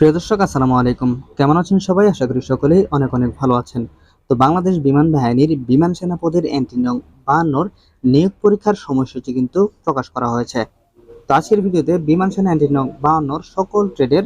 প্রিয় দর্শক আসসালামু আলাইকুম। কেমন আছেন সবাই? আশা করি সকলেই অনেক অনেক ভালো আছেন। তো বাংলাদেশ বিমান বাহিনীর বিমান সেনা পদের এন্ট্রি নং বাহান্নর নিয়োগ পরীক্ষার সময়সূচি কিন্তু প্রকাশ করা হয়েছে। তো আজকের ভিডিওতে বিমান সেনা এন্ট্রি নং বাহান্নর সকল ট্রেডের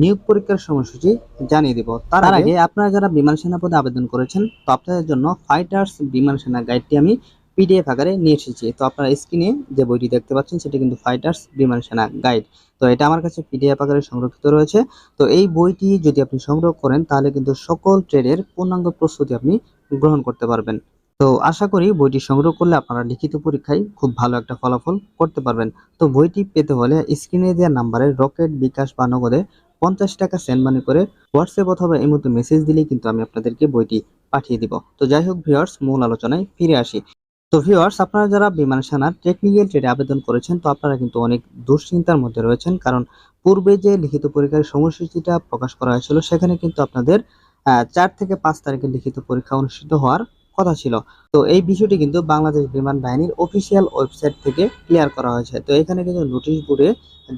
নিয়োগ পরীক্ষার সময়সূচি জানিয়ে দিব। তার আগে আপনারা যারা বিমান সেনা পদে আবেদন করেছেন তো আপনাদের জন্য ফাইটার্স বিমান সেনা গাইডটি আমি পিডিএফ আকারে নিয়ে এসেছি। তো আপনারা স্ক্রিনে যে বইটি দেখতে পাচ্ছেন, সেটা কিন্তু ফাইটার্স বিমান সেনা গাইড তো এটা আমার কাছে পিডিএফ আকারে সংরক্ষিত রয়েছে। তো এই বইটি যদি আপনি সংগ্রহ করেন, তাহলে কিন্তু সকল ট্রেডের পূর্ণাঙ্গ প্রস্তুতি আপনি গ্রহণ করতে পারবেন। তো আশা করি বইটি সংগ্রহ করলে আপনারা লিখিত পরীক্ষায় খুব ভালো একটা ফলাফল করতে পারবেন। তো বইটি পেতে হলে স্ক্রিনে দেওয়া নাম্বারে রকেট, বিকাশ বা নগদে পঞ্চাশ টাকা সেন্ড মানি করে হোয়াটসঅ্যাপ অথবা এই মতো মেসেজ দিলেই কিন্তু আমি আপনাদেরকে বইটি পাঠিয়ে দিব। তো যাই হোক ভিউয়ার্স, মূল আলোচনায় ফিরে আসি। তো ভিউয়ার্স আপনারা যারা বিমান সেনার টেকনিক্যাল ট্রেডে আবেদন করেছেন, তো আপনারা কিন্তু অনেক দুশ্চিন্তার মধ্যে রয়েছেন। কারণ পূর্বে যে লিখিত পরীক্ষার সময়সূচিটা প্রকাশ করা হয়েছিল, সেখানে কিন্তু আপনাদের চার থেকে পাঁচ তারিখে লিখিত পরীক্ষা অনুষ্ঠিত হওয়ার কথা ছিল। তো এই বিষয়টি কিন্তু বাংলাদেশ বিমান বাহিনীর অফিসিয়াল ওয়েবসাইট থেকে ক্লিয়ার করা হয়েছে। তো এখানে কিন্তু নোটিশ বোর্ডে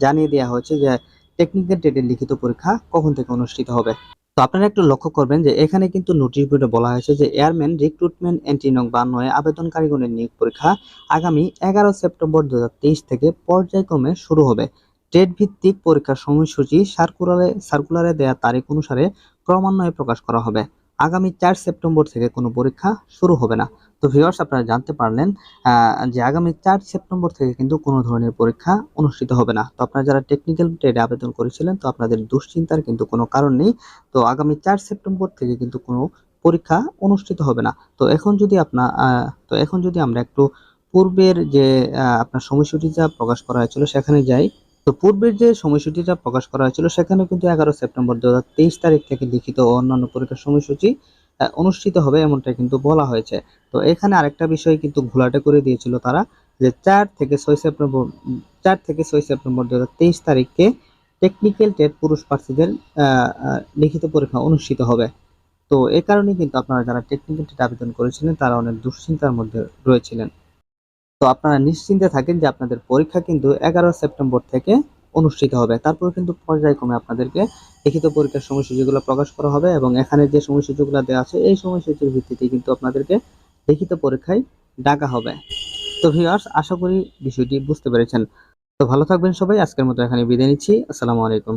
জানিয়ে দেওয়া হয়েছে যে টেকনিক্যাল ট্রেডের লিখিত পরীক্ষা কখন থেকে অনুষ্ঠিত হবে। তো আপনারা একটু লক্ষ্য করবেন যে এখানে কিন্তু নোটিশ বোর্ডে বলা হয়েছে যে এয়ারম্যান রিক্রুটমেন্ট এন্ট্রি নং বান্নয়ে আবেদনকারীগণের নিয়োগ পরীক্ষা আগামী এগারো সেপ্টেম্বর দু হাজার তেইশ থেকে পর্যায়ক্রমে শুরু হবে। ট্রেড ভিত্তিক পরীক্ষার সময়সূচি সার্কুলারে সার্কুলারে দেওয়া তারিখ অনুসারে ক্রমান্বয়ে প্রকাশ করা হবে। আগামী চার সেপ্টেম্বর থেকে কোনো পরীক্ষা শুরু হবে না। তো ভিউয়ার্স আপনারা জানতে পারলেন যে আগামী চার সেপ্টেম্বর থেকে কিন্তু কোনো ধরনের পরীক্ষা অনুষ্ঠিত হবে না। তো আপনারা যারা টেকনিক্যাল ট্রেডে আবেদন করেছিলেন, তো আপনাদের দুশ্চিন্তার কিন্তু কোনো কারণ নেই। তো আগামী চার সেপ্টেম্বর থেকে কিন্তু কোনো পরীক্ষা অনুষ্ঠিত হবে না। তো এখন যদি আপনার তো এখন যদি আমরা একটু পূর্বের যে আপনার সময়সূচিটা প্রকাশ করা হয়েছিল, সেখানে যাই। তো পূর্বের যে সময়সূচিটা প্রকাশ করা হয়েছিল, সেখানে কিন্তু এগারো সেপ্টেম্বর দু হাজার তেইশ তারিখ থেকে লিখিত ও অন্যান্য পরীক্ষার সময়সূচি অনুষ্ঠিত হবে এমনটা কিন্তু বলা হয়েছে। তো এখানে আরেকটা বিষয় কিন্তু ঘোলাটে করে দিয়েছিল তারা, যে চার থেকে ছয় সেপ্টেম্বর, চার থেকে ছয় সেপ্টেম্বর দু হাজার তেইশ তারিখে টেকনিক্যাল টেট পুরুষ প্রার্থীদের লিখিত পরীক্ষা অনুষ্ঠিত হবে। তো এই কারণে কিন্তু আপনারা যারা টেকনিক্যাল টেট আবেদন করেছিলেন, তারা অনেক দুশ্চিন্তার মধ্যে রয়েছিলেন। তো আপনারা নিশ্চিন্তে থাকেন যে আপনাদের পরীক্ষা কিন্তু এগারো সেপ্টেম্বর থেকে অনুষ্ঠিত হবে। তারপর কিন্তু পর্যায়ক্রমে আপনাদেরকে লিখিত পরীক্ষার সময়সূচিগুলো প্রকাশ করা হবে এবং এখানে যে সময়সূচিগুলো দেওয়া আছে, এই সময়সূচির ভিত্তিতে কিন্তু আপনাদেরকে লিখিত পরীক্ষায় ডাকা হবে। তো ভিউয়ার্স আশা করি বিষয়টি বুঝতে পেরেছেন। তো ভালো থাকবেন সবাই। আজকের মতো এখানে বিদায় নিচ্ছি। আসসালামু আলাইকুম।